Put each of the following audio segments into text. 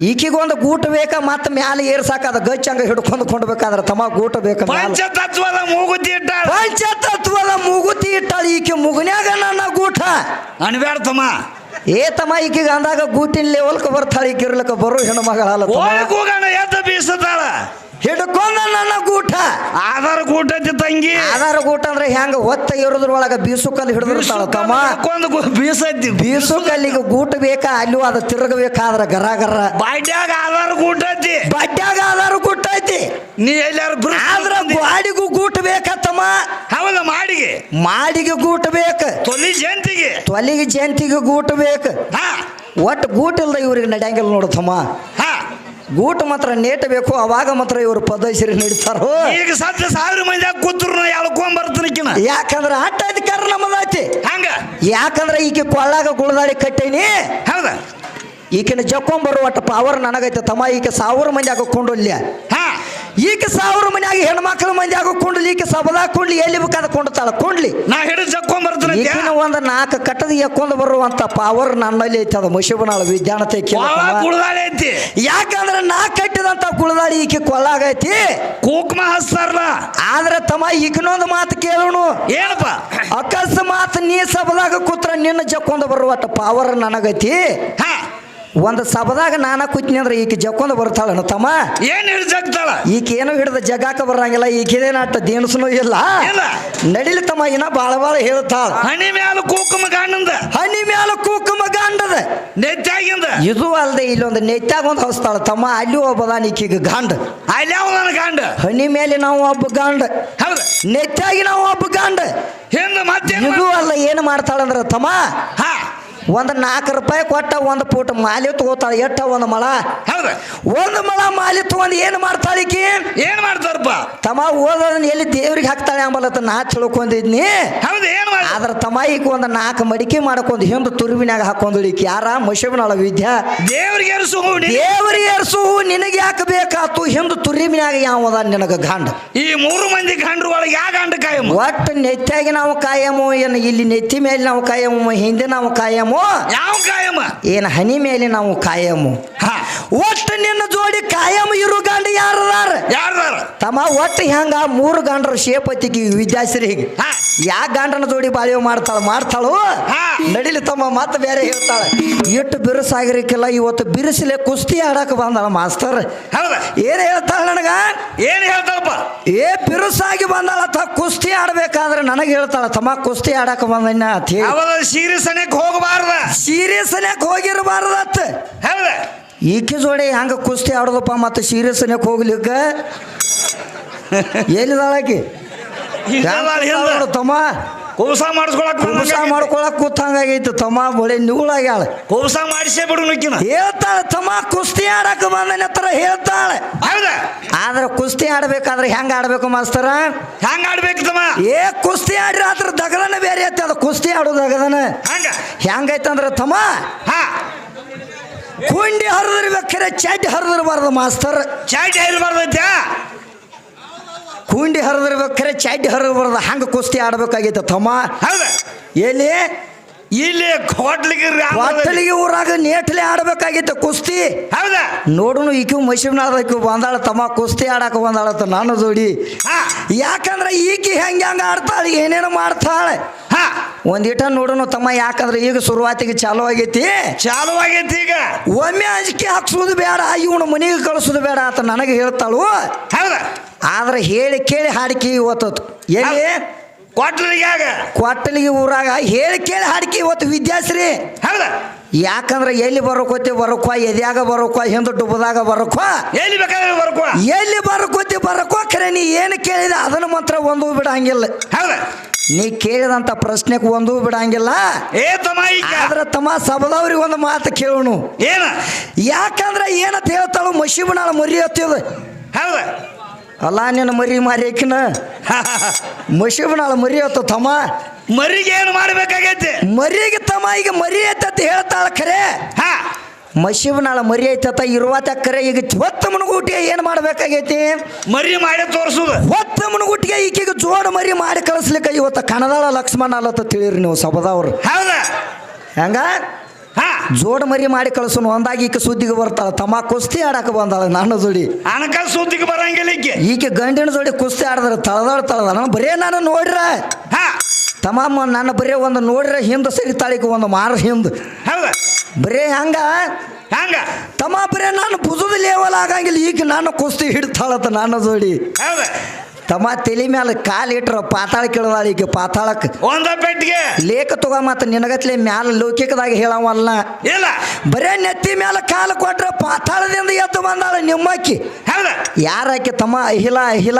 ಈಕಿಗೊಂದು ಗೂಟ ಬೇಕ? ಮತ್ತ ಮ್ಯಾಲ ಏರ್ಸಾಕ ಅದ ಗಚ್ಚಂಗ ಹಿಡ್ಕೊಂಡು ಕೊಂಡ್ಬೇಕಾದ್ರ ತಮ್ಮ ಗೂಟ ಬೇಕ. ಪಂಚತತ್ವದ ಮೂಗುತಿ ಇಟ್ಟಾಳ. ಪಂಚತತ್ವದ ಮೂಗುತಿ ಇಟ್ಟಾಳ ಈಕೆ ಮುಗನ್ಯಾಗ ನನ್ನ ಗೂಟ. ಅನ್ಬ್ಯಾಡ ತಮ್ಮ. ಏ ತಮ್ಮ ಈಕಿಗೆ ಅಂದಾಗ ಗೂಟಿನ ಲೆವೆಲ್ಕ ಬರ್ತಾಳ ಈಕೆ ಇರ್ಲಕ್ಕ ಬರೋ ಹೆಣ್ಣು ಕೂಗಣ ಎದ್ದ ಬೀಸತಾಳ ಹಿಡ್ಕೊಂಡ ನನ್ನ ಗೂಟ. ಆಧಾರ ಗೂಟ ತಂಗಿ. ಆಧಾರ ಗೂಟ ಅಂದ್ರೆ ಹೆಂಗ ಹೊತ್ತ ಇರೋದ್ರೊಳಗ ಒಳಗ ಬೀಸುಕಲ್ಲಿ ಹಿಡಿದಿರ್ತಾಳ ತಮ್ಮ? ಬೀಸೈತಿ ಬೀಸು ಕಲ್ಲಿಗೆ ಗೂಟ ಬೇಕಾ? ಅಲ್ಲೂ ಅದ ತಿರುಗಬೇಕಾದ್ರ ಗರ ಗರ ಬಾಡ್ಯಾಗ ಆಧಾರ ಗೂಟ ಐತಿ. ಬಾಡ್ಯಾಗ ಆಧಾರ ಗೂಟ ಐತಿ. ನೀ ಎಲ್ಲಾರು ಆದ್ರ ಗಾಡಿಗೂ ಗೂಟ ಬೇಕತ್ತಮ್ಮ ಹೌದ ಮಾಡಿಗೆ. ಮಾಡಿಗೆ ಗೂಟ ಬೇಕ. ತೊಲಿ ಜಂತಿಗೆ ತೊಲಿಗೆ ಜಯಂತಿಗೆ ಗೂಟ ಬೇಕ. ಹಾ. ಒಟ್ಟು ಗೂಟ ಇಲ್ದ ಇವ್ರಿಗೆ ನಡೆಯಂಗಿಲ್ಲ ನೋಡತಮ್ಮ ಹಾ. ಗೂಟ ಮಾತ್ರ ನೇಟ್ ಬೇಕು ಅವಾಗ ಮಾತ್ರ ಇವರು ಪದೈಸರಿ ನಡೀತಾರೋ? ಈಗ ಸದ್ಯ ಸಾವಿರ ಮಂದಿ ಕೂತ್ರು ಎಳ್ಕೊಂಡ್ ಬರ್ತೀನಕಿನ ಯಾಕಂದ್ರ ಆಟ ಅಧಿಕಾರ ನಮ್ಮದಾತಿ ಹಂಗ? ಯಾಕಂದ್ರೆ ಈಕೆ ಕೊಳ್ಳಾಗ ಗುಳದಾಡಿ ಕಟ್ಟೇನಿ. ಹೌದಾ? ಈಕಿನ ಜಕ್ಕೊಂಬರುವ ಪವರ್ ನನಗೈತೆ ತಮ್ಮ ಈಕೆ ಸಾವಿರ ಮಂದಿ ಹಾಕೊಂಡು ಹಾ. ಈಕೆ ಸಾವಿರ ಮನ್ಯಾಗ ಹೆಣ್ಮಕ್ಳ ಮಂದಿ ಕುಂಡ್ಲಿ ಈಕೆ ಸಬದಾ ಕುಂಡ್ಲಿ ಎಲ್ಲಿ ಬೇಕಾದ ಕೊಂಡ್ತಾಳ ಕುಂಡ್ಲಿ. ನಾ ಹಿಡಿದು ಜಕ್ಕೊಂಡ್ ಬರ್ತೀನಿ ಒಂದು ನಾಲ್ಕು ಕಟ್ಟದ ಎಕ್ಕೊಂಡು ಬರುವಂತ ಪವರ್ ನನ್ನಲ್ಲಿ ಐತೆ ಅದು ಮುಷಿಬನಾಳ ವಿಜ್ಞಾನತೆ ಕುಳ್ದಾಳೆ ಐತಿ. ಯಾಕಂದ್ರೆ ನಾ ಕಟ್ಟಿದಂತ ಕುಳದಾಳಿ ಈಕೆ ಕೊಲ್ಲಾಗೈತಿ ಕೂಕ್ಮ ಹಸ್ತಾರಲ್ಲ ಆದ್ರೆ ತಮ್ಮ ಈಗಿನೊಂದು ಮಾತು ಕೇಳೋಣ. ಏನಪ್ಪ? ಅಕಸ್ಮಾತ್ ನೀ ಸಬದಾಗ ಕೂತ್ರ ನಿನ್ನ ಜಕ್ಕೊಂದು ಬರುವಂತ ಪವರ್ ನನಗೈತಿ. ಹಾ. ಒಂದು ಸಭದಾಗ ನಾನ ಕೂತ್ನಿ ಅಂದ್ರೆ ಈಕೆ ಜಕ್ಕೊಂದು ಬರ್ತಾಳ ತಮ್ಮ? ಏನ್ ಹಿಡಿದು ಜಗ್ತಾಳ? ಈಕೆ ಏನೋ ಹಿಡಿದ ಜಗಾಕ ಬರಂಗಿಲ್ಲ ಈಕೇನ ನಾಟ ದೇಣಸನು ಇಲ್ಲ. ನಡಿಲಿ ತಮ್ಮ ಇನ್ನ ಬಾಳ ಬಾಳ ಹೇಳ್ತಾಳ. ಹಣಿ ಮ್ಯಾಲ ಕೂಕುಮ ಗಾಂಡದ ಹಣಿ ಮ್ಯಾಲ ಕೂಕುಮ ಗಂಡದ. ನೆತ್ತಾಗಿಂದ ಇದು ಅಲ್ಲದೆ ಇಲ್ಲೊಂದು ನೆತ್ತಾಗ ಒಂದು ಹೊಸ್ತಾಳ. ತಮ್ಮ ಅಲ್ಲಿ ಒಬ್ಬದಾನ ನೀಕೀಗ ಗಂಡ. ಅಲ್ಲಿ ಗಂಡ? ಹಣಿ ಗಾಂಡ ಹನಿ ಮೇಲೆ ನಾವು ಒಬ್ಬ ಗಂಡ. ಹೌದು. ನೆತ್ತಾಗಿ ನಾವು ಒಬ್ಬ ಗಂಡ. ಹಿಂದ ಮತ್ತೆ ಇದು ಅಲ್ಲ ಏನು ಮಾಡ್ತಾಳಂದ್ರ ತಮ್ಮ? ಹಾ. ಒಂದು ನಾಲ್ಕು ರೂಪಾಯಿ ಕೊಟ್ಟ ಒಂದು ಪುಟ್ ಮಾಲಿ ತಗೋತಾಳ ಎಟ್ಟ ಒಂದು ಮಳ? ಹೌದು. ಒಂದು ಮಳ ಮಾಲಿ ತಗೊಂಡು ಏನು ಮಾಡ್ತಾಳ ಈಕಿ? ಏನ್ ಮಾಡ್ತಾರಪ್ಪ ತಮ್ಮ ಓದೋದನ್ನ ಎಲ್ಲಿ ದೇವ್ರಿಗೆ ಹಾಕ್ತಾಳೆ ಅಂಬಲತ್ತ ನಾ ತಿಳ್ಕೊಂಡಿದ್ನಿ. ಹೌದು ಏನ್ ಮಾಡ ಆದ್ರ ತಮ್ಮ ಈಗ ಒಂದು ನಾಲ್ಕು ಮಡಿಕೆ ಮಾಡ್ಕೊಂಡು ಹಿಂದೆ ತುರುವಿನಾಗ ಹಾಕೊಂಡು ಈಕಿ. ಯಾರ? ಮಶಬನಾಳ ವಿದ್ಯಾ? ದೇವ್ರಿಗೆ ಏರ್ಸು ದೇವ್ರಿಗೆ ಏರ್ಸು ನಿನಗೆ ಯಾಕೆ ಬೇಕಾತು? ಹಿಂದೆ ತುರುವಿನಾಗ ಯಾವದ ನಿನಗ ಗಂಡ? ಈ ಮೂರು ಮಂದಿ ಗಂಡ್ರ ಒಳಗೆ ಯಾವ ಗಂಡ ಕಾಯಮ್ಮ ಒಟ್ಟು ನೆತ್ತಾಗಿ ನಾವು ಕಾಯಮು ಏನು ಇಲ್ಲಿ ನೆತ್ತಿ ಮೇಲೆ ನಾವು ಕಾಯಮ ಹಿಂದೆ ನಾವು ಕಾಯಮು ಯಾವ ಕಾಯಮ? ಏನು ಹನಿ ಮೇಲೆ ನಾವು ಕಾಯಮು? ಹಾ ಒಟ್ಟು ನಿನ್ನ ಜೋಡಿ ಕಾಯಂ ಇರು ಗಂಡ ಯಾರದಾರ ಯಾರದಾರ ತಮ್ಮ ಒಟ್ಟು ಹೆಂಗ ಮೂರು ಗಂಡರ ಶೇಪತಿಗೆ ವಿದ್ಯಾಶ್ರೀ ಹಾ. ಯಾ ಗಂಡನ ಜೋಡಿ ಬಾಳ್ಯವ ಮಾಡ್ತಾಳ ಮಾಡ್ತಾಳು. ನಡಿಲಿ ತಮ್ಮ ಮತ್ತೆ ಬೇರೆ ಹೇಳ್ತಾಳೆ. ಎಷ್ಟು ಬಿರುಸಾಗಿರಕ್ಕಿಲ್ಲ ಇವತ್ತು ಬಿರುಸಿಲೆ ಕುಸ್ತಿ ಆಡಕ್ಕೆ ಬಂದಾಳ ಮಾಸ್ತರ್ ಏನು ಹೇಳ್ತಾಳ ನನಗ? ಏನು ಹೇಳ್ತಾಳಪ್ಪ? ಏ ಬಿರುಸಾಗಿ ಬಂದಾಳ ತ ಕುಸ್ತಿ ಆಡ್ಬೇಕಾದ್ರೆ ನನಗೆ ಹೇಳ್ತಾಳ ತಮ್ಮ ಕುಸ್ತಿ ಆಡಕ್ಕೆ ಬಂದಣ್ಣ ಅಂತ ಹೇಳಿ. ಅವದ ಸೀರೆ ಸನೇಕ್ ಹೋಗಬಾರ್ದ. ಸೀರಿಯಸ್ ಅನೇಕ ಹೌದ? ಈಕೆ ಜೋಡಿ ಹಂಗ ಕುಸ್ತಿ ಆಡೋದಪ್ಪ ಮತ್ತೆ ಸೀರಿಯಸ್ ಹೋಗ್ಲಿಕ್ಕ? ಎಲ್ಲಿದಾಳಾಕಿ ಏನಿದಾಳಕಿ ತಮ್ಮ? ಕೋಸ ಮಾಡಿಸ್ಕೊಳಕ್ ಕೋಸ ಮಾಡ್ಕೊಳಕ್ ಕೂತಂಗಾಗೈತಿ ತಮ್ಮ ಬಳೆ ನಿಗುಳಾಗ್ಯಾಳ ಕೋಸ ಮಾಡಿಸೇ ಬಿಡು ನುಕ್ಕಿನ ಹೇಳ್ತಾಳೆ ತಮ್ಮ ಕುಸ್ತಿ ಆಡಕ್ ಬಂದನ ಹತ್ರ ಹೇಳ್ತಾಳೆ. ಹೌದ? ಆದ್ರೆ ಕುಸ್ತಿ ಆಡ್ಬೇಕಾದ್ರೆ ಹೆಂಗ ಆಡ್ಬೇಕು ಮಾಸ್ತರ? ಹೆಂಗ ಆಡ್ಬೇಕು ತಮ್ಮ? ಏ ಕುಸ್ತಿ ಆಡ್ರಿ ಆದ್ರ ದಗದನ ಬೇರೆ ಐತಿ ಅದು ಕುಸ್ತಿ ಆಡೋದು ದಗದನ. ಹಂಗ? ಹೆಂಗೈತಂದ್ರ ತಮ್ಮ ಹಾ. ಕುಂಡಿ ಹರಿದಿರ್ಬೇಕಾರೆ ಚಡ್ಡಿ ಹರಿದಿರ್ಬಾರ್ದು ಮಾಸ್ತರ್. ಚಾಟಿ ಇರಬಾರ್ದೈತ್ಯ ಕುಂಡಿ ಹರಿದಿರ್ಬೇಕಾರೆ ಚಡ್ಡಿ ಹರಿದ್ಬಾರ್ದು ಹಂಗೆ ಕುಸ್ತಿ ಆಡ್ಬೇಕಾಗಿತ್ತು. ತಮ್ಮ ಎಲ್ಲಿ? ಇಲ್ಲಿ ಕೋಟ್ಲಿಗೆ ಊರಾಗ ನೇಟ್ಲೆ ಆಡ್ಬೇಕಾಗಿತ್ತು ಕುಸ್ತಿ. ಹೌದಾ? ನೋಡುನು ಈಕಿ ಮೈಸೂರಿನಾದ ಈಕಿ ಬಂದಾಳ ತಮ್ಮ ಕುಸ್ತಿ ಆಡಕ ಬಂದಾಳತ್ತ ನಾನು ಜೋಡಿ. ಯಾಕಂದ್ರೆ ಈಕಿ ಹೆಂಗ ಹೆಂಗ ಆಡ್ತಾಳೆ ಏನೇನು ಮಾಡ್ತಾಳೆ. ಹಾ. ಒಂದಿಟ ನೋಡುನು ತಮ್ಮ ಯಾಕಂದ್ರೆ ಈಗ ಶುರುವಾತಿಗೆ ಚಾಲು ಆಗೈತಿ. ಚಾಲು ಆಗೈತಿ ಈಗ. ಒಮ್ಮೆ ಅಂಜಿಕೆ ಹಾಕ್ಸೋದು ಬೇಡ ಇವನು ಮನೆಗೆ ಕಳಿಸೋದು ಬೇಡ ಅಂತ ನನಗೆ ಹೇಳ್ತಾಳು. ಹೌದಾ? ಆದ್ರೆ ಹೇಳಿ ಕೇಳಿ ಹಾಡಿಕೆ ಇವತ್ತು ಎಲ್ಲಿ? ಕ್ವಾಟ್ಲಿಗೆ ಆಗ? ಕೊಟ್ಟಲಿಗೆ ಊರಾಗ ಹೇಳಿ ಕೇಳಿ ಹಾಡಿಕೆ ಇವತ್ತು ವಿದ್ಯಾಶ್ರೀ. ಹೌದ? ಯಾಕಂದ್ರೆ ಎಲ್ಲಿ ಬರೋಕೋತಿ ಬರಕ್ವ ಎದ್ಯಾಗ ಬರಕ್ವ ಹಿಂದೆ ಡುಬ್ಬದಾಗ ಬರಕ್ವ ಎಲ್ಲಿ ಬೇಕಾದ್ರೆ ಬರಕೋ. ಎಲ್ಲಿ ಬರಕೋತಿ ಬರಕ್ವ ಖರೆ ನೀ ಏನು ಕೇಳಿದ ಅದನ್ನ ಮಾತ್ರ ಒಂದು ಬಿಡಂಗಿಲ್ಲ. ಹೌದ? ನೀ ಕೇಳಿದಂತ ಪ್ರಶ್ನೆಗೆ ಒಂದು ಬಿಡಂಗಿಲ್ಲ. ಏ ತಮ್ಮ ಆದ್ರೆ ತಮ್ಮ ಸಬದವ್ರಿಗೆ ಒಂದು ಮಾತು ಕೇಳೋಣ. ಏನ? ಯಾಕಂದ್ರೆ ಏನಂತ ಹೇಳ್ತಾಳು ಮಶಿಬನಾಳ ಮರಿ ಹತ್ತಿದ. ಹೌದ? ಅಲ್ಲ ನಿನ್ನ ಮರಿ ಮಾರಿಕಿನ ಮಶಿಬನಾಳ ಮರಿ ಆಯ್ತು ತಮ್ಮ. ಮರಿಗೆ ಏನು ಮಾಡ್ಬೇಕಾಗೈತಿ? ಮರಿಗೆ ತಮ್ಮ ಈಗ ಮರಿ ಐತತ್ ಹೇಳ್ತಾಳ ಖರೆ ಹಾ. ಮಶಿಬನಾಳ ಮರಿ ಐತತ್ತ ಇರುವತ್ತ ಖರೆ ಈಗ ಹೊತ್ತ ಮುನುಗುಟ್ಟಿಗೆ ಏನು ಮಾಡ್ಬೇಕಾಗೈತಿ? ಮರಿ ಮಾಡಿ ತೋರಿಸುದು. ಹೊತ್ತ ಮುನುಗುಟ್ಟಿಗೆ ಈಕೆಗೆ ಜೋಡ ಮರಿ ಮಾಡಿ ಕಳಿಸ್ಲಿಕ್ಕೆ ಇವತ್ತು ಕಣದಾಳ ಲಕ್ಷ್ಮಣ ಅಲ್ಲತ್ತ ತಿಳಿರಿ ನೀವು ಸಬದವ್ರು ಹೌದಾ? ಹೆಂಗ? ಜೋಡ್ ಮರಿ ಮಾಡಿ ಕಳ್ಸೋನು ಒಂದಾಗಿ ಈಕೆ ಸುದ್ದಿಗೆ ಬರ್ತಾಳ ತಮ್ಮ ಕುಸ್ತಿ ಆಡಕ್ಕೆ ಬಂದಾಳ ನನ್ನ ಜೋಡಿ. ಅನಕ ಸುದ್ದಿಗೆ ಬರಂಗಿಲ್ಲ ಈಕೆ. ಈಕೆ ಗಂಡಿನ ಜೋಡಿ ಕುಸ್ತಿ ಆಡಿದ್ರೆ ತಳದಾಳ ತಳದ ನಾನು ಬರೇ ನಾನು ನೋಡ್ರ. ಹಾ. ತಮ್ಮ ನನ್ನ ಬರೇ ಒಂದು ನೋಡ್ರೆ ಹಿಂದೆ ಸರಿತಾಳಿಗೆ ಒಂದು ಮಾರ ಹಿಂದೆ. ಬರೇ ಹಂಗ? ಹಂಗ? ತಮ್ಮ ಬರೇ ನಾನು ಭುಜದ ಲೇವಲ್ ಆಗಂಗಿಲ್ಲ ಈಗ ನಾನು ಕುಸ್ತಿ ಹಿಡ್ತಾಳತ್ತ ನನ್ನ ಜೋಡಿ. ಹೌದ? ತಮ್ಮ ತಲೆ ಮೇಲೆ ಕಾಲು ಇಟ್ರ ಪಾತಾಳ ಕೇಳದಾಳ ಈಗ ಪಾತಾಳಕ್ಕೆ ಒಂದ ಪೆಟ್ಟಿಗೆ. ಲೇಖ ತಗೋ ಮತ್ತು ನಿನಗತ್ಲೆ ಮ್ಯಾಲ ಲೌಕಿಕದಾಗ ಹೇಳವಲ್ಲ ಇಲ್ಲ. ಬರೇ ನೆತ್ತಿ ಮೇಲೆ ಕಾಲು ಕೊಟ್ರೆ ಪಾತಾಳದಿಂದ ಎದ್ದು ಬಂದಾಳ ನಿಮ್ಮಕ್ಕಿ. ಹೌದ. ಯಾರಾಕಿ ತಮ್ಮ ಅಹಿಲ ಅಹಿಲ?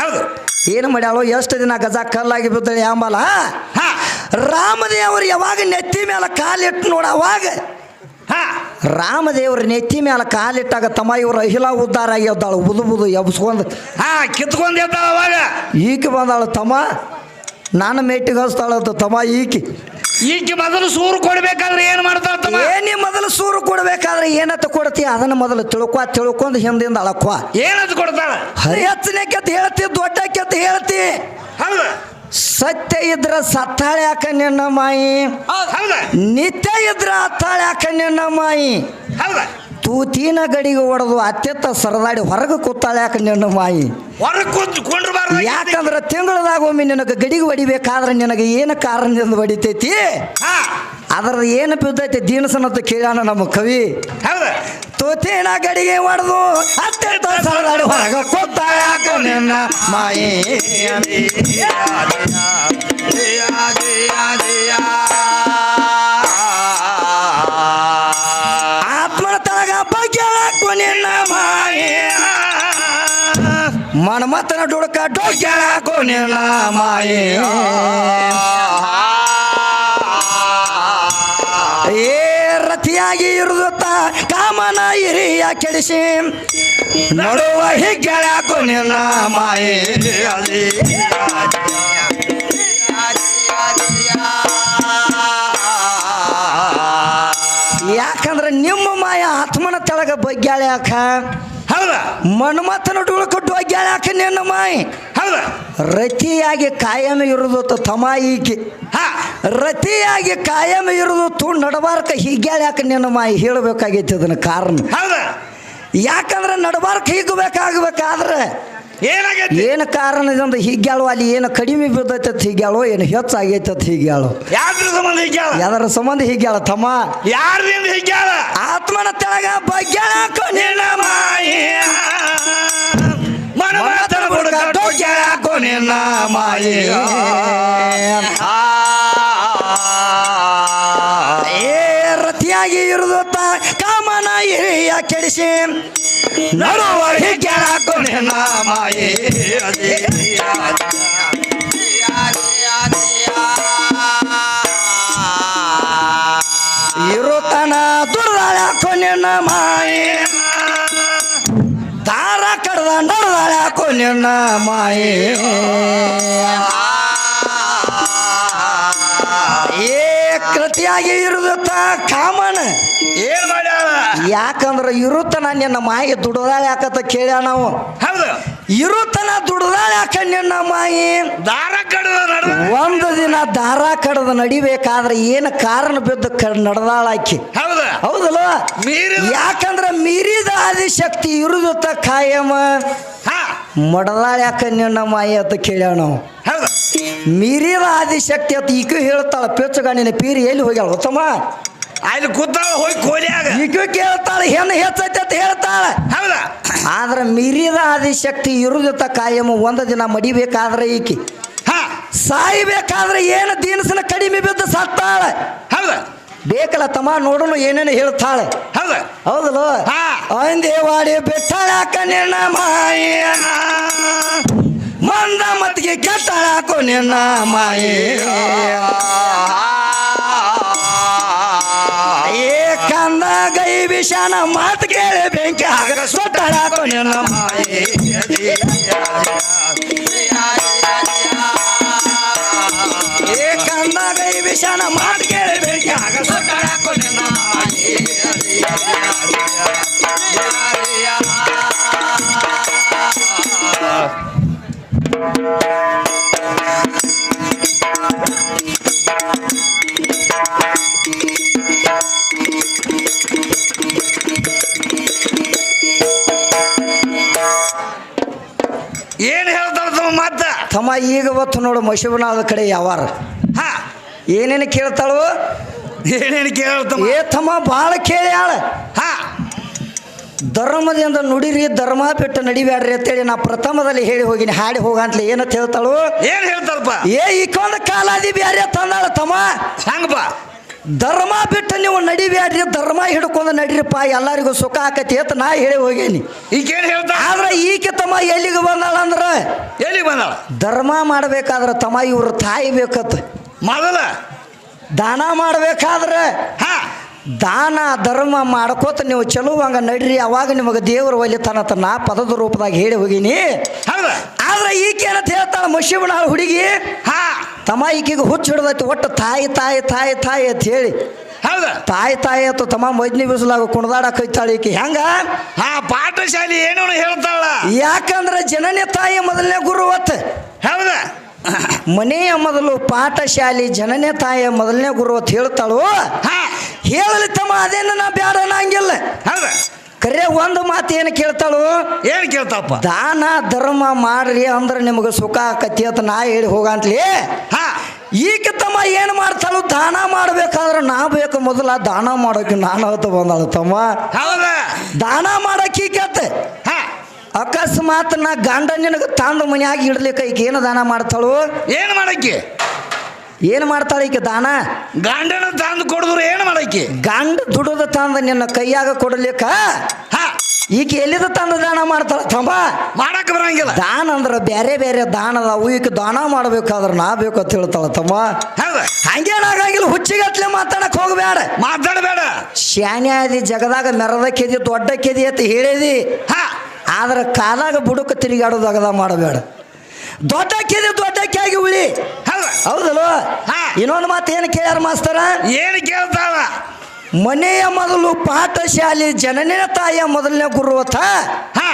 ಹೌದು. ಏನು ಮಾಡ್ಯಾಳು ಎಷ್ಟು ದಿನ ಗಜ ಕಲ್ಲಾಗಿ ಬಿದ್ದಳೆ ಹಾ? ರಾಮದೇವರು ಯಾವಾಗ ನೆತ್ತಿ ಮೇಲೆ ಕಾಲಿಟ್ಟು ನೋಡ ಅವಾಗ. ಹಾ. ರಾಮದೇವ್ರ ನೆತ್ತಿ ಮೇಲೆ ಕಾಲಿಟ್ಟಾಗ ತಮ್ಮ ಇವರು ಅಹಿಲ ಉದ್ದಾರ ಆಗ್ಯದ್ದಾಳು ಬುದು ಬುದು ಎಬ್ಸ್ಕೊಂಡು ಹಾ ಕಿತ್ಕೊಂಡು ಎದ್ದಾಳ ಅವಾಗ. ಈಕೆ ಬಂದಾಳು ತಮ್ಮ ನಾನು ಮೇಟಿಗೆ ಹಸ್ತಾಳ ತಮ್ಮ ಈಕಿ. ಈಕೆ ಮೊದಲು ಸೂರು ಕೊಡ್ಬೇಕಾದ್ರೆ ಏನು ಮಾಡ್ತಾಳ ತಮ್ಮ? ಏನಿ ಮೊದಲು ಸೂರು ಕೊಡ್ಬೇಕಾದ್ರೆ ಏನತ್ತ ಕೊಡ್ತಿ? ಅದನ್ನ ಮೊದಲು ತಿಳ್ಕೊ ತಿಳ್ಕೊಂಡು ಹಿಂದಿಂದ ಅಳಕ್ವ. ಏನಂತ ಕೊಡ್ತಾಳ? ಹರಿಯಚ್ಚನೆ ಕೆತ್ತ ಹೇಳ್ತಿ ದೊಡ್ಡ ಕೆತ್ತ ಹೇಳ್ತಿ. ಹೌದ. ಸತ್ಯ ಇದ್ರ ಸತ್ತಾಳೆ ಯಾಕ ನಿನ್ನ ಮಾಯಿ? ನಿತ್ಯ ಇದ್ರ ಅತ್ತಾಳೆ ಯಾಕ ನಿನ್ನ ಮಾಯಿ? ತೂತಿನ ಗಡಿಗೆ ಹೊಡೆದು ಅತ್ಯತ್ತ ಸರದಾಡಿ ಹೊರಗೆ ಕೂತಾಳೆ ಯಾಕೆ ನಿನ್ನ ಮಾಯಿ? ಹೊರಗೆ ಯಾಕಂದ್ರೆ ತಿಂಗಳದಾಗ ಒಮ್ಮೆ ನಿನಗೆ ಗಡಿಗೆ ಹೊಡಿಬೇಕಾದ್ರೆ ನಿನಗೆ ಏನು ಕಾರಣದಿಂದ ಹೊಡಿತೈತಿ? ಅದರ ಏನು ಬಿದ್ದೈತಿ? ದೀನಸನಂತ ಕೇಳೋಣ ನಮ್ಮ ಕವಿ. ತೂತಿನ ಗಡಿಗೆ ಹೊಡೆದು ಅತ್ಯಂತ ಸರದಾಡಿ ಹೊರಗೆ ಕೂತಾಳೆ ಯಾಕ ನಿನ್ನ ಮಾಯಿ? ಮನ್ಮಥನ ಡುಡಕ ಡೊಗ್ಯಾಳಾಕೋ ನಿನ್ನ ಮಾಯೆ. ಏ ರಥಿಯಾಗಿ ಇರುತ್ತ ಕಾಮನ ಹಿರಿಯ ಕೆಡಿಸಿ. ನಡುವ ಹಿಗ್ಗ್ಯಾಳಾಕೋ ನಿನ್ನ ಮಾಯೆ. ಯಾಕಂದ್ರೆ ನಿಮ್ಮ ಮಾಯ ಆತ್ಮನ ತೆಳಗ ಬಗ್ಗ್ಯಾಳ ಯಾಕ ಹೌದ? ಮನ್ಮಥನ ಕೊಟ್ಟು ಡೊಗ್ಯಾಳ ನಿನ್ನ ಮಾಯಿ. ಹೌದ? ರತಿಯಾಗಿ ಕಾಯಂ ಇರುದು ತಮ ಈಕೆ. ಹಾ. ರತಿಯಾಗಿ ಕಾಯಂ ಇರುದು ತು ನಡಬಾರ್ಕ ಹೀಗ್ಯಾಳ ನಿನ್ನ ಮಾಯಿ ಹೇಳಬೇಕಾಗೈತಿ ಅದನ್ನ ಕಾರಣ. ಹೌದ? ಯಾಕಂದ್ರೆ ನಡಬಾರ್ಕ ಹೀಗಬೇಕಾಗಬೇಕಾದ್ರೆ ಏನಾಗೈತಿ? ಏನು ಕಾರಣದಿಂದ ಹೀಗ್ಯಾಳು ಅಲ್ಲಿ ಏನು ಕಡಿಮೆ ಬಿದ್ದೈತೆ ಹೀಗ್ಯಾಳು ಏನು ಹೆಚ್ಚಾಗೈತೆ ಹೀಗ್ಯಾಳು. ಯಾರ ಸಂಬಂಧ ಹೀಗ್ಯಾಳ? ಯಾವ್ದಾರ ಸಂಬಂಧ ಹೀಗ್ಯಾಳ ತಮ್ಮ? ಯಾರ್ದಿಂದ ಹೀಗ್ಯಾಳ? ಆತ್ಮನ ತೆಳಗ ಬಗ್ಗೆ ನಿನ್ನ ಮಾಯಿ. ಮನಮತನ ಬುಡಕ ಡೊಗ್ಯಾಳಾಕೋ ನಿನ್ನ ಮಾಯಿ. ಏ ರತಿಯಾಗಿ ಇರುತ್ತ ಕಾಮನ ಹಿರಿಯ ಕೆಡಿಸಿ ನಡುವ ಹಿಗ್ಗ್ಯಾಳಾಕೋ ನಿನ್ನ ಮಾಯಿ ಇರುತ್ತನ ದುರ್ದಾಳ್ಯಾಕೋ ನಿನ್ನ ಮಾಯಿ ದಾರ ಕಡ್ದ ನಡ್ದಾಳ್ಯಾಕೋ ನಿನ್ನ ಮಾಯಿ ಏ ಕೃತಿಯಾಗಿ ಇರುತ್ತ ಕಾಮನ. ಏನ್ ಮಾಡ್ಯಾಳ ಯಾಕಂದ್ರೆ ಇರುತ್ತನ ನಿನ್ನ ಮಾಯಿ ದುಡ್ದಾಳ ಯಾಕತ್ತ ಕೇಳ್ಯ ನಾವು. ಹೌದು. ಇರುತ್ತನ ದುಡ್ದಾಳ ಯಾಕ ನಿನ್ನ ಮಾಯಿ. ದಾರ ಕಡದ ಒಂದು ದಿನ ದಾರ ಕಡದ ನಡಿಬೇಕಾದ್ರೆ ಏನು ಕಾರಣ ಬಿದ್ದು ನಡೆದಾಳಾಕಿ ನಡ್ದಾಳ ಆಕಿ. ಹೌದ. ಹೌದಲ್ಲ? ಯಾಕಂದ್ರ ಮೀರಿದ ಆದಿಶಕ್ತಿ ಇರುದತ್ತ ಕಾಯಮ. ಹಾ. ಮಡದಾಳ ಯಾಕ ನಿನ್ನ ಮಾಯಿ ಅಂತ ಕೇಳ್ಯಾವ ನಾವು. ಮೀರಿದ ಆದಿಶಕ್ತಿ ಅಂತ ಈಗ ಹೇಳ್ತಾಳ ಪೆಚ್ಚಗ ನಿನ್ನ ಪೀರಿ ಎಲ್ಲಿ ಹೋಗ್ಯಾಳ? ಉತ್ತಮ. ಅಲ್ಲಿ ಕೂತಾಳ ಹೋಗಿ ಕೋಲಿಯಾಗ. ಈಗ ಕೇಳ್ತಾಳೆ ಹೆಣ್ಣು ಹೆಚ್ಚೈತೆ ಅಂತ ಹೇಳ್ತಾಳೆ. ಹೌದಾ? ಆದ್ರೆ ಮೀರಿದ ಆದಿಶಕ್ತಿ ಇರುದತ್ತ ಕಾಯಮ ಒಂದು ದಿನ ಮಡಿಬೇಕಾದ್ರೆ ಈಕಿ. ಹಾ. ಸಾಯ್ಬೇಕಾದ್ರೆ ಏನು ದಿನಸನ ಕಡಿಮೆ ಬಿದ್ದು ಸತ್ತಾಳೆ. ಹೌದಾ? ಬೇಕಲ್ಲ ತಮ್ಮ ನೋಡೋಣ ಏನೇನು ಹೇಳ್ತಾಳೆ. ಹೌದಾ? ಹೌದಲ್ಲ. ಅಂದೇವಾಡಿ ಬಿಟ್ಟಾಳಾಕ ನಿನ್ನ ಮಾಯ ಮಂದ ಮತ್ತಿಗೆ ಕೆಟ್ಟಾಳಾಕೋ ನಿನ್ನ ಮಾಯ ಗೈ ವಿಷಾನ ಮಾತು ಕೇಳಿ ಬೆಂಕಿ ಹಾಗ ಸುಟ್ಟಾಳಾಕೋ ನಿನ್ನ ಮಾಯ. ಕಂದ ಗೈ ವಿಷಾನ ಮಾತು ಏನ್ ಹೇಳ್ತಾರ ತಮ್ಮ ಮತ್ತ ತಮ್ಮ ಈಗ ಹೊತ್ತು ನೋಡು ಮಶಿಬನಾದ ಕಡೆ ಯಾವಾರ. ಹಾ. ಏನೇನು ಕೇಳ್ತಾಳು? ಏನೇನು ಕೇಳ್ತಮ್ಮ ಏ ತಮ್ಮ ಭಾಳ ಕೇಳ್ಯಾಳ ಹಾ. ಧರ್ಮದಿಂದ ನುಡಿರಿ ಧರ್ಮ ಬಿಟ್ಟು ನಡಿಬ್ಯಾಡ್ರಿ ಅಂತೇಳಿ ನಾ ಪ್ರಥಮದಲ್ಲಿ ಹೇಳಿ ಹೋಗಿನಿ ಹಾಡಿ ಹೋಗ ಅಂತಲೇ ಏನಂತ ಹೇಳ್ತಾಳು? ಏನು ಹೇಳ್ತಾರಪ್ಪ ಏ ಈಕೊಂದು ಕಾಲಾದಿ ಬ್ಯಾರೆ ತಂದಾಳ ತಮ್ಮ. ಹಂಗಪ್ಪ ಧರ್ಮ ಬಿಟ್ಟು ನೀವು ನಡಿಬ್ಯಾಡ್ರಿ ಧರ್ಮ ಹಿಡ್ಕೊಂಡು ನಡೀರಿಪ್ಪ ಎಲ್ಲರಿಗೂ ಸುಖ ಆಕತಿ ಅಂತ ನಾ ಹೇಳಿ ಹೋಗೇನಿ. ಈಗೇನ್ ಹೇಳ್ತಾಳ ಆದ್ರೆ ಈಕೆ ತಮ್ಮ ಎಲ್ಲಿಗೆ ಬಂದಾಳ ಅಂದ್ರೆ? ಎಲ್ಲಿಗೆ ಬಂದಾಳ? ಧರ್ಮ ಮಾಡ್ಬೇಕಾದ್ರೆ ತಮ್ಮ ಇವ್ರ ತಾಯಿ ಬೇಕತ್ತ ಮೊದಲ? ದಾನ ಮಾಡ್ಬೇಕಾದ್ರೆ? ಹಾ. ದಾನ ಧರ್ಮ ಮಾಡ್ಕೋತ ನೀವು ಚಲೋ ಹಂಗ ನಡ್ರಿ ಅವಾಗ ನಿಮಗೆ ದೇವ್ರ ಒಲಿತಾನಂತ ನಾ ಪದದ ರೂಪದಾಗ ಹೇಳಿ ಹೋಗಿನಿ. ಆದ್ರೆ ಈಕೆ ಅಂತ ಹೇಳ್ತಾಳ ಮುಷಿಬನಾಳ ಹುಡುಗಿ? ಹಾ. ತಮ್ಮ ಈಕೆಗೆ ಹುಚ್ಚು ಹಿಡ್ದೈತಿ ಒಟ್ಟು ತಾಯಿ ತಾಯಿ ತಾಯಿ ತಾಯಿ ಅಂತ ಹೇಳಿ. ಹೌದ. ತಾಯಿ ತಾಯಿ ಅಂತ ತಮ್ಮ ಮಜ್ನಿ ಬಿಸಿಲಾಗ ಕುಣದಾಡಕ್ ಹೋಯ್ತಾಳೆ ಈಕೆ. ಹೆಂಗ? ಹಾ ಪಾಠಶಾಲಿ ಏನು ಹೇಳ್ತಾಳ ಯಾಕಂದ್ರೆ ಜನನೇ ತಾಯಿ ಮೊದಲನೇ ಗುರು ಹೊತ್ತು ಹೌದ. ಮನೆಯ ಮೊದಲು ಪಾಠಶಾಲಿ ಜನನೇ ತಾಯಿಯ ಮೊದಲನೇ ಗುರು ಅಂತ ಹೇಳ್ತಾಳು? ಹಾ. ಹೇಳಲಿ ತಮ್ಮ ಅದೇನ ನಾ ಬ್ಯಾಡ ಅನ್ನಂಗಿಲ್ಲ ಹೌದ. ಒಂದು ಮಾತು ಏನು ಕೇಳ್ತಾಳು? ಏನು ಕೇಳ್ತಾವಪ್ಪ ದಾನ ಧರ್ಮ ಮಾಡ್ರಿ ಅಂದ್ರೆ ನಿಮಗೆ ಸುಖ ಆಕತಿ ಅಂತ ನಾ ಹೇಳಿ ಹೋಗಂತ್ಲಿ. ಹಾ. ಈಗ ತಮ್ಮ ಏನು ಮಾಡ್ತಾಳು? ದಾನ ಮಾಡ್ಬೇಕಾದ್ರೆ ನಾ ಬೇಕು ಮೊದಲ ದಾನ ಮಾಡೋಕೆ ನಾನು ಅಂತ ಬಂದಾಳು ತಮ್ಮ. ಹೌದ? ದಾನ ಮಾಡೋಕೆ ಈಗ ಹಾ. ಅಕಸ್ಮಾತ್ ನಾ ಗಂಡ ನಿನಗೆ ತಂದು ಮನೆಯಾಗಿ ಇಡ್ಲಿಕ್ಕೆ ಈಗ ಏನು ದಾನ ಮಾಡ್ತಾಳು? ಏನು ಮಾಡಕ್ಕೆ? ಏನು ಮಾಡ್ತಾಳೆ ಈಕೆ ದಾನ ಗಂಡನ ತಂದು ಕೊಡಿದ್ರು ಏನು ಮಾಡಕ್ಕೆ ಗಂಡ ದುಡೋದ ತಂದ ನಿನ್ನ ಕೈಯಾಗ ಕೊಡಲಿಕ್ಕ? ಹಾ. ಈಕೆ ಎಲ್ಲಿದ ತಂದ ದಾನ ಮಾಡ್ತಾಳ? ತಮ್ಮ. ಮಾಡಕ್ ಬರಂಗಿಲ್ಲ. ದಾನ ಅಂದ್ರೆ ಬೇರೆ ಬೇರೆ ದಾನ ಅದಾವು. ಈಕೆ ದಾನ ಮಾಡ್ಬೇಕಾದ್ರೆ ನಾ ಬೇಕು ಅಂತ ಹೇಳ್ತಾಳ ತಮ್ಮ. ಹಂಗೇನಾಗಿಲ್ಲ ಹಂಗೇನಾಗಂಗಿಲ್ಲ ಹುಚ್ಚಿಗತ್ಲೆ ಮಾತಾಡಕ್ ಹೋಗ್ಬೇಡ ಮಾತಾಡಬೇಡ. ಶಾನ್ಯಾದಿ ಜಗದಾಗ ಮೆರದ ಕೆದಿ ದೊಡ್ಡ ಕೆದಿ ಅಂತ ಹೇಳಿದಿ. ಹಾ. ಆದ್ರೆ ಕಾಲಾಗ ಬುಡಕ ತಿರುಗಾಡೋದಾಗದ ಮಾಡಬೇಡ. ದೊಡ್ಡ ಕೆದಿ ದೊಡ್ಡಕ್ಕೆ ಆಗಿ ಉಳಿ. ಹೌದ ಹೌದಲ್ವ? ಹಾ. ಇನ್ನೊಂದು ಮಾತು ಏನು ಕೇಳ್ಯಾರ ಮಾಸ್ತರ? ಏನು ಕೇಳ್ತಾವ? ಮನೆಯ ಮೊದಲು ಪಾಠಶಾಲೆ ಜನನಿನ ತಾಯಿಯ ಮೊದಲನೇ ಗುರುವತ ಹಾ.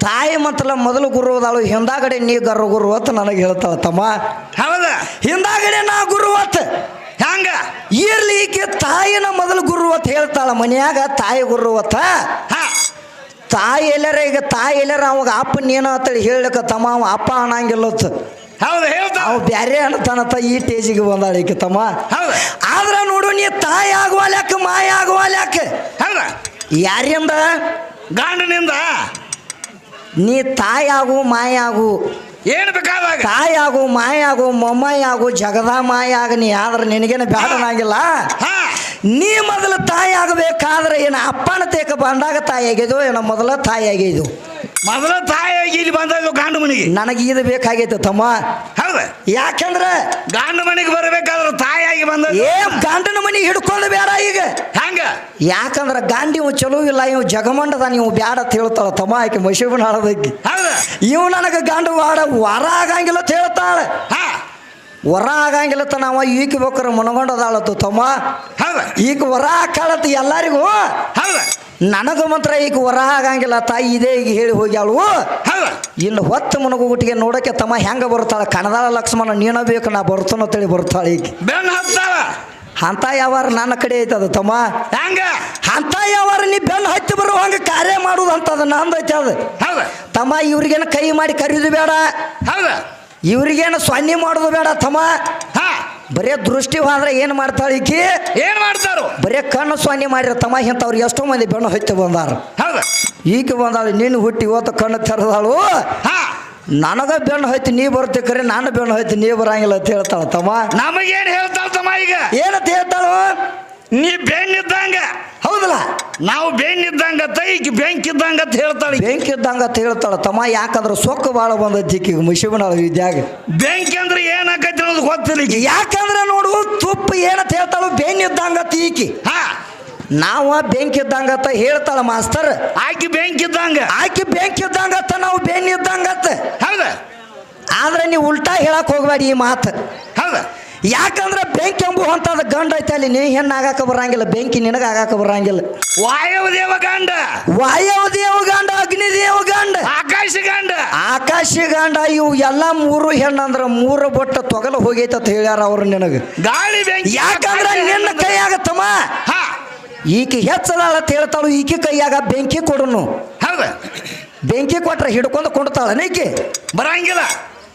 ತಾಯಿ ಮತ್ತಲ ಮೊದಲು ಗುರುವದಾಳು ಹಿಂದಾಗಡೆ ನೀ ಗರ್ವ ಗುರುವತ್ ನನಗೆ ಹೇಳ್ತಾಳ ತಮ್ಮ. ಹೌದ. ಹಿಂದಾಗಡೆ ನಾ ಗುರುವತ್ ಹಂಗ? ಇರ್ಲಿ ಈಕೆ ತಾಯಿನ ಮೊದಲು ಗುರುವತ್ ಹೇಳ್ತಾಳ ಮನ್ಯಾಗ ತಾಯಿ ಗುರುವತ್ತ ಹಾ. ತಾಯಿ ಎಲ್ಲರ ಈಗ ತಾಯಿ ಎಲ್ಲರ ಅವಾಗ ಅಪ್ಪ ಏನೋ ಅಂತೇಳಿ ಹೇಳಕ ತಮ್ಮ ಅವ ಅಪ್ಪ ಅನ್ನಂಗಿಲ್ಲತ್ ಹೌದ ಹೇಳ್ತಾ. ಅವ ಬ್ಯಾರೆ ಅನ್ನತಾನತ ಈ ಟೇಜಿಗೆ ಬಂದಾಳ ಈಕೆ ತಮ್ಮ. ಹೌದ. ಆದ್ರ ನೋಡು ನೀ ತಾಯಿ ಆಗುವ ಲೆಕ್ಕ ಮಾಯ ಆಗುವ ಲೆಕ್ಕ. ಹೌದ. ಯಾರಿಂದ? ಗಂಡನಿಂದ. ನೀ ತಾಯಿ ಆಗು ಮಾಯ ಆಗು. ಏನ್ ಬೇಕಾದಾಗ. ತಾಯಿ ಆಗು ಮಾಯ ಆಗು ಮೊಮ್ಮೈ ಆಗು ಜಗದ ಮಾಯ ಆಗ ನೀ ಆದ್ರೆ ನಿನಗೇನು ಬ್ಯಾಡನಾಗಿಲ್ಲ? ಹಾ. ನೀ ಮೊದಲು ತಾಯಿ ಆಗಬೇಕಾದ್ರೆ ಏನು ಅಪ್ಪನ ತೇಕ ಬಂದಾಗ ತಾಯಿ ಆಗಿದ್ದು ಏನೋ ಮೊದಲ ತಾಯಿ ಆಗಿದ್ದು ಮೊದಲ ತಾಯಿಯಾಗಿ ಇಲ್ಲಿ ಬಂದಾಗ ಗಾಂಡು ಮನೆಗೆ. ನನಗೆ ಇದು ಬೇಕಾಗೈತೆ ತಮ್ಮ. ಹೌದ? ಯಾಕಂದ್ರೆ ಗಂಡ ಮನೆಗೆ ಬರಬೇಕಾದ್ರೆ ತಾಯಿಯಾಗಿ ಬಂದ ಏ ಗಂಡನ ಮನೆ ಹಿಡ್ಕೊಂಡು ಬೇಡ ಈಗ. ಹಂಗ? ಯಾಕಂದ್ರೆ ಗಾಂಡಿ ಇವ್ ಚಲೋ ಇಲ್ಲ ಇವ್ ಜಗಮಂಡದ ನೀವು ಬ್ಯಾಡ ಅಂತ ಹೇಳ್ತಾಳ ತಮ್ಮ ಆಕೆ ಮಶಿಬನ ಆಡೋದಕ್ಕೆ ಹೌದ? ಇವ್ ನನಗೆ ಗಂಡು ವಾಡ ವರ ಆಗಂಗಿಲ್ಲ ಅಂತ ಹೇಳ್ತಾಳೆ. ಹಾ. ವರ ಆಗಂಗಿಲ್ಲ ತ ನಾವ ಈಕೆ ಬೇಕಾರೆ ಮನಗೊಂಡದಾಳತ್ತು ತಮ್ಮ. ಹೌದ? ಈಗ ವರ ಹಾಕಾಳತ್ತು ಎಲ್ಲಾರಿಗೂ. ಹೌದ? ನನಗ ಮಾತ್ರ ಈಗ ವರ ಆಗಂಗಿಲ್ಲ ತಾಯಿ ಇದೇ ಈಗ ಹೇಳಿ ಹೋಗ್ಯಾಳು. ಇನ್ನು ಹೊತ್ತು ಮುನಗುಗುಟ್ಟಿಗೆ ನೋಡಕ್ಕೆ ತಮ್ಮ ಹೆಂಗ ಬರ್ತಾಳೆ ಕಣದಾಳ ಲಕ್ಷ್ಮಣ ನೀನ ಬೇಕು ನಾ ಬರ್ತಾನ ಅಂತೇಳಿ ಬರ್ತಾಳೆ ಈಗ. ಅಂತ ಯಾವಾರ ನನ್ನ ಕಡೆ ಐತದ ತಮ್ಮ. ಹೆಂಗ? ಅಂತ ಯಾವಾರ ನೀ ಬೆನ್ನು ಹತ್ತಿ ಬರೋ ಹಂಗೆ ಕಾರ್ಯ ಮಾಡುದು ಅಂತದ ನಂದು ಐತೆ ಅದು. ತಮ್ಮ ಇವ್ರಿಗೇನು ಕೈ ಮಾಡಿ ಕರೆಯೋದು ಬೇಡ. ಇವ್ರಿಗೇನು ಸೊನ್ನೆ ಮಾಡೋದು ಬೇಡ ತಮ್ಮ. ಬರೇ ದೃಷ್ಟಿ ಹೋದ್ರೆ ಏನು ಮಾಡ್ತಾಳೆ ಈಕಿ? ಏನ್ ಮಾಡ್ತಾರು? ಬರೇ ಕಣ್ಣು ಸ್ವಾನಿ ಮಾಡಿರ ತಮ್ಮ ಇಂಥವ್ರು ಎಷ್ಟೋ ಮಂದಿ ಬೆನ್ನು ಹೊತ್ತಿ ಬಂದಾರ. ಹೌದ. ಈಕೆ ಬಂದಾಳು ನೀನು ಹುಟ್ಟಿ ಇವತ್ತು ಕಣ್ಣು ತೆರೆದಾಳು. ಹಾ. ನನಗ ಬೆನ್ನು ಹೊಯ್ತಿ ನೀ ಬರ್ತಿ ಕರೆ ನಾನು ಬೆನ್ನು ಹೊಯ್ತಿ ನೀ ಬರಂಗಿಲ್ಲ ಅಂತ ಹೇಳ್ತಾಳ ತಮ್ಮ. ನಮಗೇನ್ ಹೇಳ್ತಾಳ ತಮ್ಮ ಈಗ? ಏನಂತ ಹೇಳ್ತಾಳು? ನೀ ಬೆಣ್ಣಿದ್ದಂಗ ನಾವು ಬೆನ್ನಿದ್ದಂಗ ತೈಕಿ ಬೆಂಕಿದ್ದಂಗ ಅಂತ ಹೇಳ್ತಾಳೆ ಬೆಂಕಿ ಇದ್ದಂಗ ಅಂತ ಹೇಳ್ತಾಳ. ತಮ್ಮ ಯಾಕಂದ್ರೆ ಸೊಕ್ಕು ಭಾಳ ಬಂದೈತಿ ಈಕಿಗೆ ಮುಷಿಬನಾಳ ವಿದ್ಯಾಗ. ಬೆಂಕಿ ಅಂದ್ರೆ ಏನಾಕೈತಿ ಅನ್ನೋದು ಗೊತ್ತಿಲ್ಲ ಈಗ ಯಾಕಂದ್ರೆ ನೋಡು ತುಪ್ಪ ಏನಂತ ಹೇಳ್ತಾಳು ಬೆನ್ ತೀಕಿ ಈಕಿ. ಹಾ. ನಾವ ಬೆಂಕಿ ಇದ್ದಂಗತ್ತ ಹೇಳ್ತಾಳ ಮಾಸ್ತರ್. ಆಕಿ ಬೆಂಕಿದ್ದಂಗ. ಆಕಿ ಬೆಂಕಿ ಇದ್ದಂಗತ್ತ ನಾವು ಇದ್ದಂಗತ್ತ ಹೌದ? ಆದ್ರೆ ನೀವು ಉಲ್ಟಾ ಹೇಳಕ್ ಹೋಗ್ಬೇಡಿ ಈ ಮಾತು. ಹೌದ? ಯಾಕಂದ್ರೆ ಬೆಂಕಿ ಎಂಬುವಂಥದ್ದು ಗಂಡ ಐತೆ ಅಲ್ಲಿ ನೀ ಹೆಣ್ಣು ಆಗಾಕ ಬರಂಗಿಲ್ಲ ಬೆಂಕಿ ನಿನಗೆ ಆಗಾಕ ಬರಂಗಿಲ್ಲ. ವಾಯುದೇವ ಗಂಡ. ವಾಯುದೇವ ಗಂಡ ಅಗ್ನಿದೇವ ಗಂಡ. ಆಕಾಶ ಗಂಡ. ಆಕಾಶ ಗಂಡ ಇವು ಎಲ್ಲ ಮೂರು ಹೆಣ್ಣು ಅಂದ್ರೆ ಮೂರು ಬೊಟ್ಟ ತೊಗಲು ಹೋಗೈತೆ ಅಂತ ಹೇಳ್ಯಾರ ಅವ್ರು ನಿನಗೆ. ಗಾಳಿ ಬೆಂಕಿ ಯಾಕಂದ್ರೆ ನಿನ್ನ ಕೈಯಾಗತ್ತಮ್ಮ ಹಾ. ಈಕೆ ಹೆಚ್ಚದಾಳ ಅಂತ ಹೇಳ್ತಾಳು ಈಕೆ ಕೈಯಾಗ ಬೆಂಕಿ ಕೊಡುನು. ಹೌದಾ. ಬೆಂಕಿ ಕೊಟ್ರೆ ಹಿಡ್ಕೊಂಡು ಕೊಡ್ತಾಳ ನೀಕೆ ಬರಂಗಿಲ್ಲ.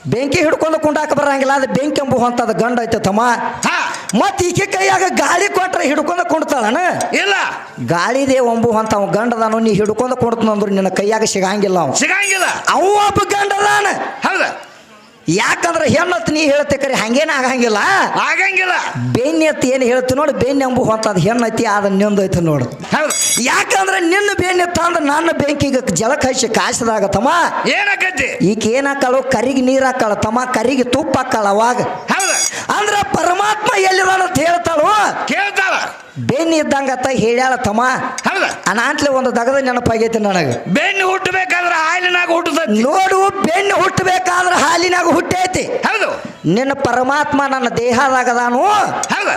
ಬೆಂಕಿ ಹಿಡ್ಕೊಂಡು ಕುಂಡಾಕ ಬರಂಗಿಲ್ಲ ಅದು ಬೆಂಕಿ ಎಂಬು ಅಂತದ ಗಂಡ ಐತೆ ತಮ್ಮ. ಹಾ. ಮತ್ ಈಕೆ ಕೈಯಾಗ ಗಾಳಿ ಕೊಟ್ರೆ ಹಿಡ್ಕೊಂಡು ಕುಂಡ್ತಾಳಣ ಇಲ್ಲ. ಗಾಳಿದೇ ಒಂಬುವಂತ ಅವ್ ಅವ ಗಂಡದಾನು ನೀ ಹಿಡ್ಕೊಂಡು ಕುಡ್ತಂದ್ರು ನಿನ್ನ ಕೈಯಾಗ ಸಿಗಂಗಿಲ್ಲ ಅವ. ಸಿಗಂಗಿಲ್ಲ. ಅವ ಒಬ್ಬ ಗಂಡದಾನ. ಹೌದ. ಯಾಕಂದ್ರೆ ಹೆಣ್ಣತ್ ನೀ ಹೇಳ್ತೆ ಕರೆ ಹಂಗೇನ ಆಗಂಗಿಲ್ಲ. ಆಗಂಗಿಲ್ಲ. ಬೆನ್ನ ಎತ್ತಿ ಏನು ಹೇಳ್ತಿ ನೋಡಿ ಬೆನ್ನೆಂಬು ಎಂಬು ಹೊಂತದ ಹೆಣ್ಣೈತಿ ಅದು ನಿಂದೈತಿ ನೋಡು. ಹೌದು. ಯಾಕಂದ್ರೆ ನಿನ್ನ ಬೆನ್ನಿ ಅಂದ್ರೆ ನನ್ನ ಬೆಂಕಿಗೆ ಜಲಕ ಹಚ್ಚಿ ಕಾಯಿಸಿದಾಗ ತಮ್ಮ ಏನಾಕತಿ ಈಗ ಏನಾಕಳು ಹಾಕಾಳು ಕರಿಗೆ ನೀರು ಹಾಕಾಳ ತಮ್ಮ ಕರಿಗೆ ತುಪ್ಪ ಹಾಕಾಳ ಅವಾಗ. ಅಂದ್ರ ಪರಮಾತ್ಮ ಎಲ್ಲಿದಾನ ಅಂತ ಹೇಳ್ತಾಳು? ಕೇಳ್ತಾಳ. ಬೆನ್ನಿ ಇದ್ದಂಗತ್ತ ಹೇಳ್ಯಾಳ ತಮ್ಮ. ಹೌದ? ಅನಾಂತ್ಲೆ ಒಂದು ದಗದ ನೆನಪಾಗೈತಿ ನನಗೆ. ಬೆನ್ನು ಹುಟ್ಟಬೇಕಾದ್ರೆ ಹಾಲಿನಾಗ ಹುಟ್ಟ ನೋಡು ಬೆನ್ನು ಹುಟ್ಟಬೇಕಾದ್ರೆ ಹಾಲಿನಾಗ ಹುಟ್ಟೈತಿ. ಹೌದು. ನಿನ್ನ ಪರಮಾತ್ಮ ನನ್ನ ದೇಹದಾಗದಾನು? ಹೌದ.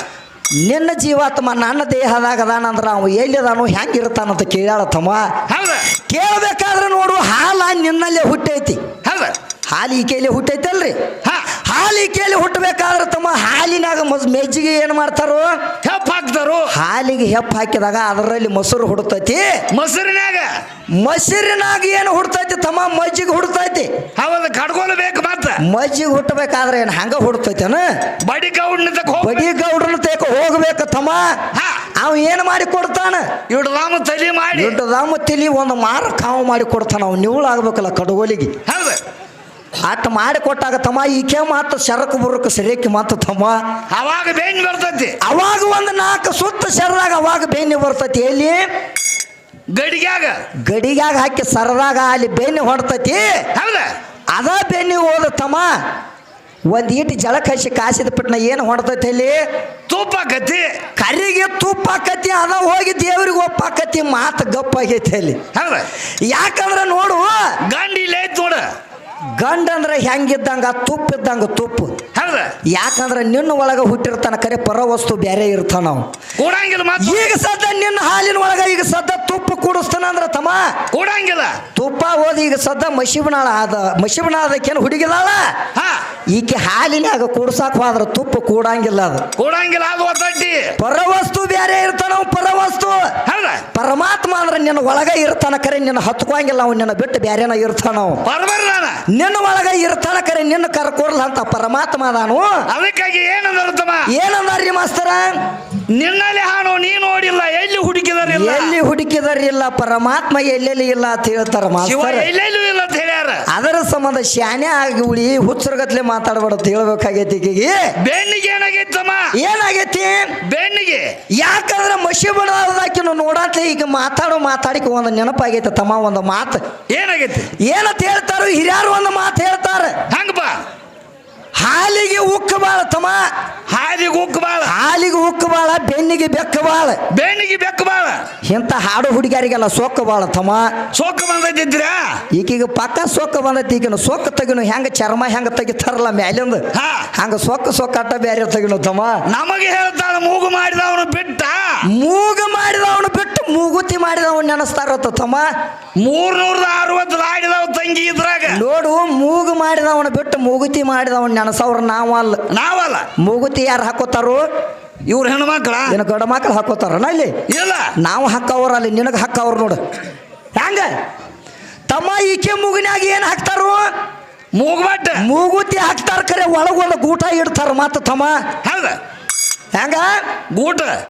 ನಿನ್ನ ಜೀವಾತ್ಮ ನನ್ನ ದೇಹದಾಗದಾನ ಅಂದ್ರೆ ಅವ ಎಲ್ಲಿದಾನು ಹೆಂಗಿರ್ತಾನಂತ ಕೇಳ್ಯಾಳ ತಮ್ಮ. ಹೌದ. ಕೇಳಬೇಕಾದ್ರೆ ನೋಡು ಹಾಲ ನಿನ್ನಲ್ಲೇ ಹುಟ್ಟೈತಿ. ಹೌದ. ಹಾಲು ಈಕೆಯಲ್ಲಿ ಹುಟ್ಟೈತಲ್ರಿ. ಹಾ. ಹಾಲು ಕೇಳಿ ಹುಟ್ಟಬೇಕಾದ್ರೆ ತಮ್ಮ ಹಾಲಿನಾಗ ಮೆಜ್ಜಿಗೆ ಏನು ಮಾಡ್ತಾರೋ? ಹೆಪ್ಪ ಹಾಕ್ತಾರು? ಹಾಲಿಗೆ ಹೆಪ್ಪ ಹಾಕಿದಾಗ ಅದರಲ್ಲಿ ಮೊಸರು ಹುಡ್ತೈತಿ. ಮೊಸರಿನಾಗ? ಮೊಸರಿನಾಗ ಏನು ಹುಡ್ತೈತಿ? ತಮ್ಮ ಮಜ್ಜಿಗೆ ಹುಡ್ತೈತಿ. ಹೌದು ಕಡ್ಗೋಲು ಮತ್ತೆ ಮತ್ತ. ಮಜ್ಜಿಗೆ ಹುಟ್ಟಬೇಕಾದ್ರೆ ಏನು ಹಂಗ ಹುಡ್ತೈತೇನ? ಬಡಿ ಗೌಡ್ನ ಬಡಿ ಗೌಡ್ರನ್ನ ತೇಕ ಹೋಗ್ಬೇಕು ತಮ್ಮ. ಹಾ. ಅವ ಏನು ಮಾಡಿ ಕೊಡ್ತಾನ? ಇಡ್ರಾಮ ರಾಮ ತಲಿ ಮಾಡಿ. ಇಡ್ರಾಮ ತಲಿ ಒಂದು ಮಾರ ಕಾವು ಮಾಡಿ ಕೊಡ್ತಾನ. ಅವ್ ನಿವುಳಾಗ್ಬೇಕಲ್ಲ ಕಡಗೋಲಿಗೆ. ಹೌದ. ಅಟ್ ಮಾಡಿ ಕೊಟ್ಟಾಗ ತಮ್ಮ ಈಕೆ ಮಾತು ಶರಕು ಬರಕ್ಕೆ ಸರಿಯಕ್ಕೆ ಮಾತು ತಮ್ಮ. ಅವಾಗ ಬೇನ್ ಬರ್ತೈತಿ. ಅವಾಗ ಒಂದು ನಾಲ್ಕು ಸುತ್ತ ಶರದಾಗ ಅವಾಗ ಬೆನ್ನಿ ಬರ್ತೈತಿ. ಎಲ್ಲಿ? ಗಡಿಗ್ಯಾಗ. ಗಡಿಗ್ಯಾಗ ಹಾಕಿ ಸರದಾಗ ಅಲ್ಲಿ ಬೆನ್ನಿ ಹೊಡ್ತೈತಿ. ಹೌದ? ಅದ ಬೆನ್ನಿ ಹೋದ ತಮ್ಮ ಒಂದ್ ಈಟ್ ಜಳಕ ಹಚ್ಚಿ ಕಾಸಿದ ಪಟ್ನ ಏನು ಹೊಡ್ತೈತಿ ಅಲ್ಲಿ? ತುಪ್ಪ ಕತ್ತಿ. ಕರಿಗೆ ತುಪ್ಪ ಆಕತಿ ಅದ ಹೋಗಿ ದೇವ್ರಿಗೆ ಒಪ್ಪಾಕತಿ ಮಾತು ಗಪ್ಪ ಆಗೈತಿ ಅಲ್ಲಿ. ಹೌದಾ? ಯಾಕಂದ್ರೆ ನೋಡು ಗಂಡಿ ನೋಡು ಐತ್ ನೋಡ ಗಂಡ ಅಂದ್ರೆ ಹೆಂಗಿದ್ದಂಗ ತುಪ್ಪ ಇದ್ದಂಗ ತುಪ್ಪು. ಹೌದ? ಯಾಕಂದ್ರೆ ನಿನ್ನ ಒಳಗ ಹುಟ್ಟಿರ್ತಾನ ಕರೆ ಪರ ವಸ್ತು ಬೇರೆ ಇರ್ತಾನ ನಾವು ಕೂಡಂಗಿಲ್ಲ ಮಾತು. ಈಗ ಸದ್ದ ನಿನ್ನ ಹಾಲಿನ ಒಳಗ ಈಗ ಸದ್ದ ತುಪ್ಪ ಕೂಡಿಸ್ತಾನ ಅಂದ್ರ ತಮ್ಮ. ಕೂಡಂಗಿಲ್ಲ. ತುಪ್ಪ ಓದಿ ಈಗ ಸದ್ದ ಮಶಿಬನಾಳ ಆದ ಮಶಿಬನಾಳದಕ್ಕೇನು ಹುಡುಗಿದಾಳ? ಹಾ. ಈಕೆ ಹಾಲಿನಾಗ ಕೂಡ್ಸಾಕ ಹೋದ್ರ ತುಪ್ಪ ಕೂಡಂಗಿಲ್ಲ ಅದು. ಕೂಡಂಗಿಲ್ಲ ಅದು ಒತ್ತಟ್ಟಿ ಪರವಸ್ತು ಬೇರೆ ಇರ್ತಾನ ಪರವಸ್ತು. ಪರಮಾತ್ಮ ಅಂದ್ರೆ ನಿನ್ನ ಒಳಗ ಇರ್ತಾನ ಕರೆ ನಿನ್ನ ಹತ್ಕೊಂಗಿಲ್ಲ ಅವ್ ನಿನ್ನ ಬಿಟ್ಟು ಬೇರೆನ ಇರ್ತಾನ ನಿನ್ನ ಒಳಗ ಇರ್ತಾನ ಕರೆ ನಿನ್ನ ಕರ್ಕೊಡ್ಲ ಅಂತ ಪರಮಾತ್ಮ ಅದಾನು. ಅದಕ್ಕಾಗಿ ಏನಂದ್ರೆ ಏನಂದ್ರಿ ಏನಂದಾರ್ರಿ ಮಾಸ್ತರ? ನಿನ್ನಲ್ಲಿ ಹಾನು ನೀ ನೋಡಿಲ್ಲ ಎಲ್ಲಿ ಹುಡುಕಿದಾರಿಲ್ಲ? ಎಲ್ಲಿ ಹುಡುಕಿದರಿಲ್ಲ ಪರಮಾತ್ಮ ಎಲ್ಲೆಲ್ಲಿ ಇಲ್ಲ ಅಂತ ಹೇಳ್ತಾರ ಶಿವ ಮಾಸ್ತರ ಎಲ್ಲೆಲ್ಲೂ ಇಲ್ಲ ಅಂತ ಹೇಳ್ಯಾರ. ಅದರ ಸಂಬಂಧ ಶಾನೆ ಆಗಿ ಉಳಿ ಹುಚ್ಚರಗತ್ಲೆ ಅಂತ ಹೇಳ್ಬೇಕಾಗೈತಿ ಈಕಿಗೆ. ಬೆನ್ನಿಗೆ ಏನಾಗೈತಮ್ಮ? ಏನಾಗೈತಿ? ಬೆನ್ನಿಗೆ. ಯಾಕಂದ್ರೆ ಮಸಿ ಬಡದಾಕಿನ ನೋಡಾತ್ಲೆ ಈಗ ಮಾತಾಡೋ ಮಾತಾಡಿಕ ಒಂದು ನೆನಪಾಗೈತೆ ತಮ್ಮ ಒಂದು ಮಾತು. ಏನಾಗೈತಿ? ಏನಂತ ಹೇಳ್ತಾರೋ ಹಿರಿಯರು ಒಂದು ಮಾತು ಹೇಳ್ತಾರೆ. ಹಂಗಪ್ಪ ಹಾಲಿಗೆ ಉಕ್ಕು ಬಾಳ ತಮ್ಮ. ಹಾಲಿಗೆ ಉಕ್ಕು ಬಾಳ. ಹಾಲಿಗೆ ಉಕ್ಕು ಬಾಳ ಬೆನ್ನಿಗೆ ಬೆಕ್ಕ ಬಾಳ. ಬೆನ್ನಿಗೆ ಬೆಕ್ಕ ಬಾಳ. ಇಂಥ ಹಾಡು ಹುಡುಗಿಯರಿಗೆಲ್ಲ ಸೊಕ್ಕ ಬಾಳ ತಮ್ಮ. ಸೋಕ ಬಂದೈತಿದ್ರ ಈಕೀಗ ಪಕ್ಕ ಸೋಕ ಬಂದೈತಿ ಈಗಿನ ಸೊಕ್ಕ ತೆಗಿನು ಹೆಂಗ ಚರ್ಮ ಹೆಂಗ ತೆಗಿತಾರಲ್ಲ ಮ್ಯಾಲಿಂದ? ಹಂಗ ಸೋಕ ಸೊಕ್ಕ ಅಟ್ಟ ಬೇರೆ ತೆಗಿನು ತಮ್ಮ. ನಮಗೆ ಹೇಳ್ತಾಳ ಮೂಗು ಮಾಡಿದವನು ಬಿಟ್ಟ. ಮೂಗು ಮಾಡಿದವನು ಬಿಟ್ಟು ಮೂಗುತಿ ಮಾಡಿದವ್ ನೆನಸ್ತಾರತ್ತ ತಮ್ಮ? ಮೂರ್ನೂರದ ಅರವತ್ತು ಆಡಿದವ ತಂಗಿ ಇದ್ರಾಗ. ನೋಡು ಮೂಗು ಮಾಡಿದವನ ಬಿಟ್ಟು ಮೂಗುತಿ ಮಾಡಿದವನ್ ನೆನಸವ್ರ ನಾವಲ್ಲ. ನಾವಲ್ಲ. ಮೂಗುತಿ ಯಾರು ಹಾಕೋತಾರು? ಇವ್ರ ಹೆಣ್ಮಕ್ಳ? ಗಡ ಗಂಡ ಮಕ್ಳು ಹಾಕೋತಾರನ ಇಲ್ಲಿ? ಇಲ್ಲ. ನಾವು ಹಾಕವ್ರ ಅಲ್ಲಿ ನಿನಗೆ ಹಾಕವ್ರ ನೋಡು. ಹೆಂಗ? ತಮ್ಮ ಈಕೆ ಮೂಗಿನಾಗ ಏನು ಹಾಕ್ತಾರು? ಮೂಗ್ಬಟ್ಟ. ಮೂಗುತಿ ಹಾಕ್ತಾರ ಕರೆ ಒಳಗೊಂದು ಗೂಟ ಇಡ್ತಾರ ಮತ್ತ ತಮ್ಮ. ಹೌದ. ಹೆಂಗ? ಗೂಟ.